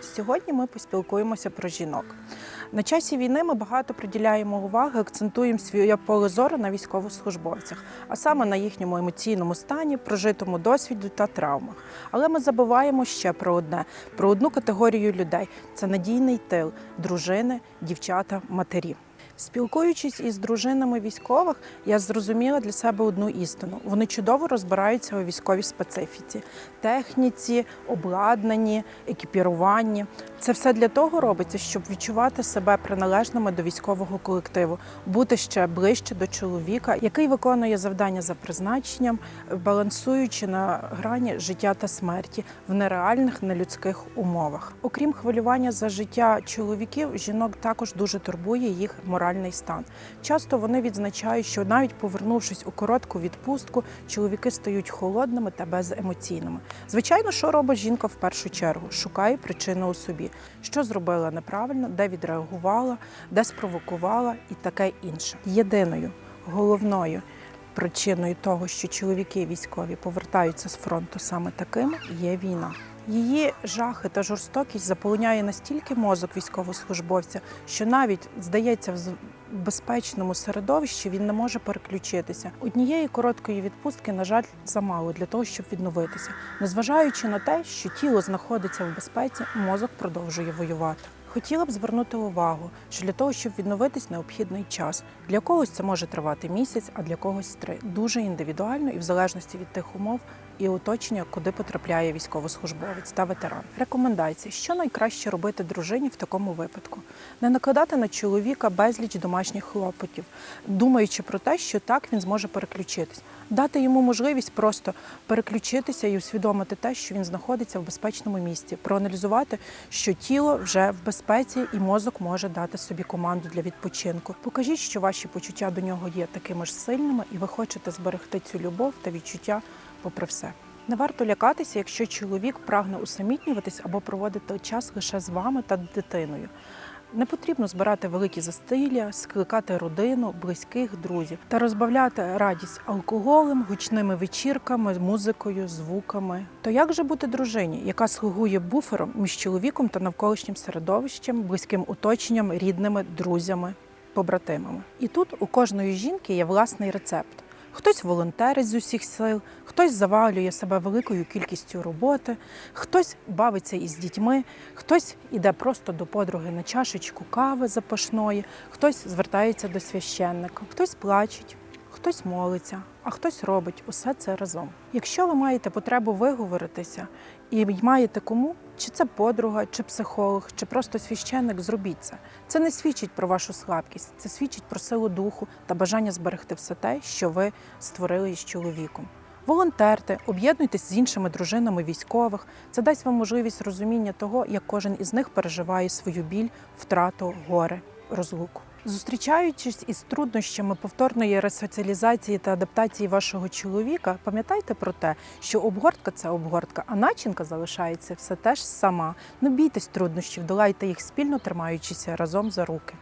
Сьогодні ми поспілкуємося про жінок. На часі війни ми багато приділяємо уваги, акцентуємо своє поле зору на військовослужбовцях, а саме на їхньому емоційному стані, прожитому досвіду та травмах. Але ми забуваємо ще про одне: про одну категорію людей це надійний тил, дружини, дівчата, матері. Спілкуючись із дружинами військових, я зрозуміла для себе одну істину: вони чудово розбираються у військовій специфіці, техніці, обладнанні, екіпіруванні. Це все для того робиться, щоб відчувати себе приналежними до військового колективу, бути ще ближче до чоловіка, який виконує завдання за призначенням, балансуючи на грані життя та смерті в нереальних нелюдських умовах. Окрім хвилювання за життя чоловіків, жінок також дуже турбує їх моральний стан. Часто вони відзначають, що навіть повернувшись у коротку відпустку, чоловіки стають холодними та беземоційними. Звичайно, що робить жінка в першу чергу? Шукає причину у собі, що зробила неправильно, де відреагувала, де спровокувала і таке інше. Єдиною головною причиною того, що чоловіки військові повертаються з фронту саме такими, є війна. Її жахи та жорстокість заполоняє настільки мозок військовослужбовця, що навіть здається, в безпечному середовищі він не може переключитися. Однієї короткої відпустки, на жаль, замало для того, щоб відновитися. Незважаючи на те, що тіло знаходиться в безпеці, мозок продовжує воювати. Хотіла б звернути увагу, що для того, щоб відновитись, необхідний час. Для когось це може тривати місяць, а для когось три. Дуже індивідуально і в залежності від тих умов і оточення, куди потрапляє військовослужбовець та ветеран. Рекомендації: що найкраще робити дружині в такому випадку: не накладати на чоловіка безліч домашніх хлопотів, думаючи про те, що так він зможе переключитись, дати йому можливість просто переключитися і усвідомити те, що він знаходиться в безпечному місці, проаналізувати, що тіло вже в безпеці, і мозок може дати собі команду для відпочинку. Покажіть, що ваші почуття до нього є такими ж сильними, і ви хочете зберегти цю любов та відчуття попри все. Не варто лякатися, якщо чоловік прагне усамітнюватись або проводити час лише з вами та дитиною. Не потрібно збирати великі застилля, скликати родину, близьких, друзів та розбавляти радість алкоголем, гучними вечірками, музикою, звуками. То як же бути дружині, яка слугує буфером між чоловіком та навколишнім середовищем, близьким оточенням, рідними, друзями, побратимами? І тут у кожної жінки є власний рецепт. Хтось волонтерить з усіх сил, хтось завалює себе великою кількістю роботи, хтось бавиться із дітьми, хтось іде просто до подруги на чашечку кави запашної, хтось звертається до священника, хтось плачеть, хтось молиться, а хтось робить усе це разом. Якщо ви маєте потребу виговоритися і маєте кому, чи це подруга, чи психолог, чи просто священник, зробіть це. Це не свідчить про вашу слабкість, це свідчить про силу духу та бажання зберегти все те, що ви створили із чоловіком. Волонтерте, об'єднуйтесь з іншими дружинами військових. Це дасть вам можливість розуміння того, як кожен із них переживає свою біль, втрату, горе, розлуку. Зустрічаючись із труднощами повторної ресоціалізації та адаптації вашого чоловіка, пам'ятайте про те, що обгортка це обгортка, а начинка залишається все теж сама. Не бійтесь труднощів, долайте їх спільно, тримаючися разом за руки.